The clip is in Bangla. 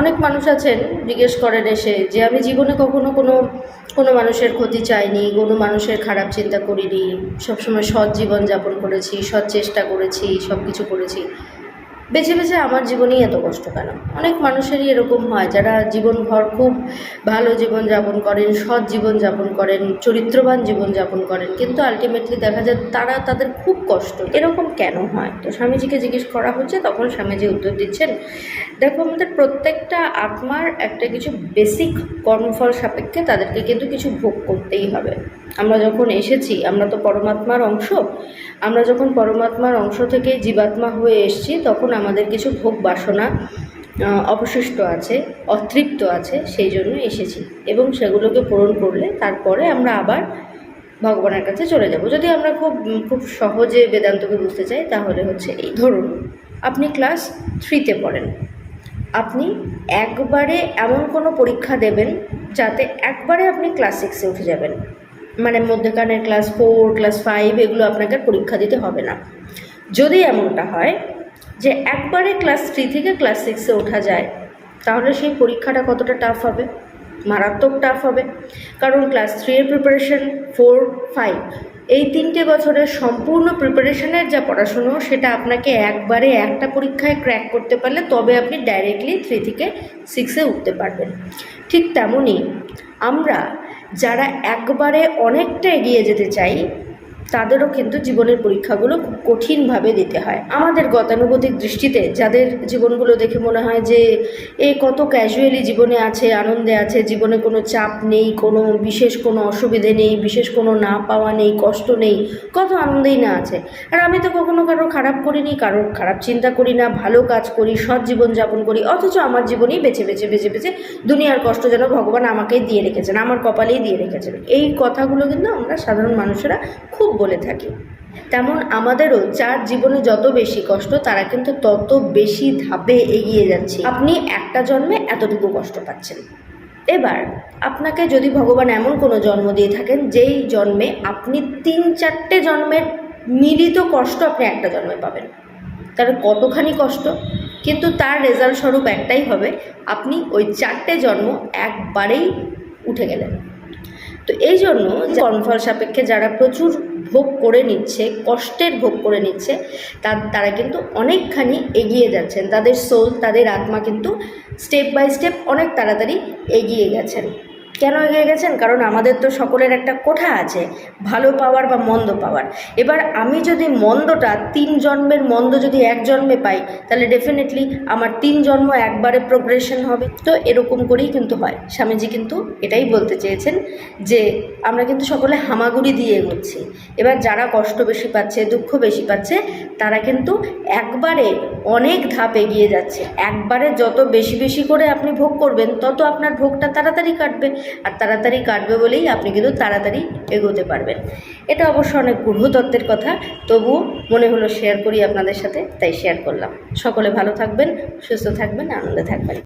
অনেক মানুষ আছেন জিজ্ঞেস করেন এসে যে আমি জীবনে কখনো কোনো কোনো মানুষের ক্ষতি চাইনি, কোনো মানুষের খারাপ চিন্তা করিনি, সবসময় সৎ জীবন যাপন করেছি, সৎ চেষ্টা করেছি সব কিছু করেছি। বেছে বেছে আমার জীবনেই এত কষ্ট কেন? অনেক মানুষেরই এরকম হয় যারা জীবনভর খুব ভালো জীবন যাপন করেন, সৎ জীবন যাপন করেন, চরিত্রবান জীবন যাপন করেন, কিন্তু আলটিমেটলি দেখা যায় তারা তাদের খুব কষ্ট। এরকম কেন হয়? তো স্বামীজিকে জিজ্ঞেস করা হচ্ছে, তখন স্বামীজি উত্তর দিচ্ছেন, দেখো, আমাদের প্রত্যেকটা আত্মার একটা কিছু বেসিক কর্মফল সাপেক্ষে তাদেরকে কিন্তু কিছু ভোগ করতেই হবে। আমরা যখন এসেছি, আমরা তো পরমাত্মার অংশ, আমরা যখন পরমাত্মার অংশ থেকে জীবাত্মা হয়ে এসেছি, তখন আমাদের কিছু ভোগ বাসনা অবশিষ্ট আছে, অতৃপ্ত আছে, সেই জন্য এসেছি। এবং সেগুলোকে পূরণ করলে তারপরে আমরা আবার ভগবানের কাছে চলে যাব। যদি আমরা খুব খুব সহজে বেদান্তকে বুঝতে চাই, তাহলে হচ্ছে এই, ধরুন, আপনি ক্লাস থ্রিতে পড়েন। আপনি একবারে এমন কোনো পরীক্ষা দেবেন যাতে একবারে আপনি ক্লাস সিক্সে উঠে যাবেন। মানে মধ্যেখানের ক্লাস ফোর ক্লাস ফাইভ এগুলো আপনাকে পরীক্ষা দিতে হবে না। যদি এমনটা হয় যে একবারে ক্লাস থ্রি থেকে ক্লাস সিক্সে ওঠা যায়, তাহলে সেই পরীক্ষাটা কতটা টাফ হবে? মারাত্মক টাফ হবে। কারণ ক্লাস থ্রি এর প্রিপারেশন ফোর ফাইভ এই তিনটে বছরের সম্পূর্ণ প্রিপারেশনের যা পড়াশুনো, সেটা আপনাকে একবারে একটা পরীক্ষায় ক্র্যাক করতে পারলে তবে আপনি ডাইরেক্টলি থ্রি থেকে সিক্সে উঠতে পারবেন। ঠিক তেমনই আমরা যারা একবারে অনেকটা এগিয়ে যেতে চাই তাদেরও কিন্তু জীবনের পরীক্ষাগুলো খুব কঠিনভাবে দিতে হয়। আমাদের গতানুগতিক দৃষ্টিতে যাদের জীবনগুলো দেখে মনে হয় যে এ কত ক্যাজুয়ালি জীবনে আছে, আনন্দে আছে, জীবনে কোনো চাপ নেই, কোনো বিশেষ কোনো অসুবিধে নেই, বিশেষ কোনো না পাওয়া নেই, কষ্ট নেই, কত আনন্দেই না আছে। আর আমি তো কখনো কারও খারাপ করিনি কারোর খারাপ চিন্তা করি না, ভালো কাজ করি, সৎ জীবনযাপন করি, অথচ আমার জীবনেই বেছে বেছে বেছে বেছে দুনিয়ার কষ্ট যেন ভগবান আমাকেই দিয়ে রেখেছেন, আমার কপালেই দিয়ে রেখেছেন। এই কথাগুলো কিন্তু আমরা সাধারণ মানুষেরা খুব বলে থাকি। তেমন আমাদেরও যার জীবনে যত বেশি কষ্ট, তারা কিন্তু তত বেশি ধাপে এগিয়ে যাচ্ছে। আপনি একটা জন্মে এতটুকু কষ্ট পাচ্ছেন। এবার, আপনাকে যদি ভগবান এমন কোনো জন্ম দিয়ে থাকেন, যেই জন্মে আপনি তিন চারটে জন্মের মিলিত কষ্ট আপনি একটা জন্মে পাবেন। তাহলে কতখানি কষ্ট? কিন্তু তার রেজাল্ট স্বরূপ একটাই হবে, আপনি ওই চারটে জন্ম একবারেই উঠে গেলেন। তো এই জন্য কর্মফল সাপেক্ষে যারা প্রচুর ভোগ করে নিচ্ছে, কষ্টের ভোগ করে নিচ্ছে তার তারা কিন্তু অনেকখানি এগিয়ে যাচ্ছেন। তাদের সোল তাদের আত্মা কিন্তু স্টেপ বাই স্টেপ অনেক তাড়াতাড়ি এগিয়ে গেছেন। কেন এগিয়ে গেছেন? কারণ আমাদের তো সকলের একটা কোঠা আছে, ভালো পাওয়ার বা মন্দ পাওয়ার। এবার আমি যদি মন্দটা, তিন জন্মের মন্দ যদি এক জন্মে পাই, তাহলে ডেফিনেটলি আমার তিন জন্ম একবারে প্রোগ্রেশন হবে। তো এরকম করেই কিন্তু হয়। স্বামীজি কিন্তু এটাই বলতে চেয়েছেন যে, আমরা কিন্তু সকলে হামাগুড়ি দিয়ে এগোচ্ছি। এবার যারা কষ্ট বেশি পাচ্ছে, দুঃখ বেশি পাচ্ছে, তারা কিন্তু একবারে অনেক ধাপ এগিয়ে যাচ্ছে। একবারে যত বেশি বেশি করে আপনি ভোগ করবেন, তত আপনার ভোগটা তাড়াতাড়ি কাটবে। আর তাড়াতাড়ি কাটবে বলেই আপনি কিন্তু তাড়াতাড়ি এগোতে পারবেন। এটা অবশ্য অনেক গূঢ়তত্ত্বের কথা, তবুও মনে হলো শেয়ার করি আপনাদের সাথে, তাই শেয়ার করলাম। সকলে ভালো থাকবেন, সুস্থ থাকবেন, আনন্দে থাকবেন।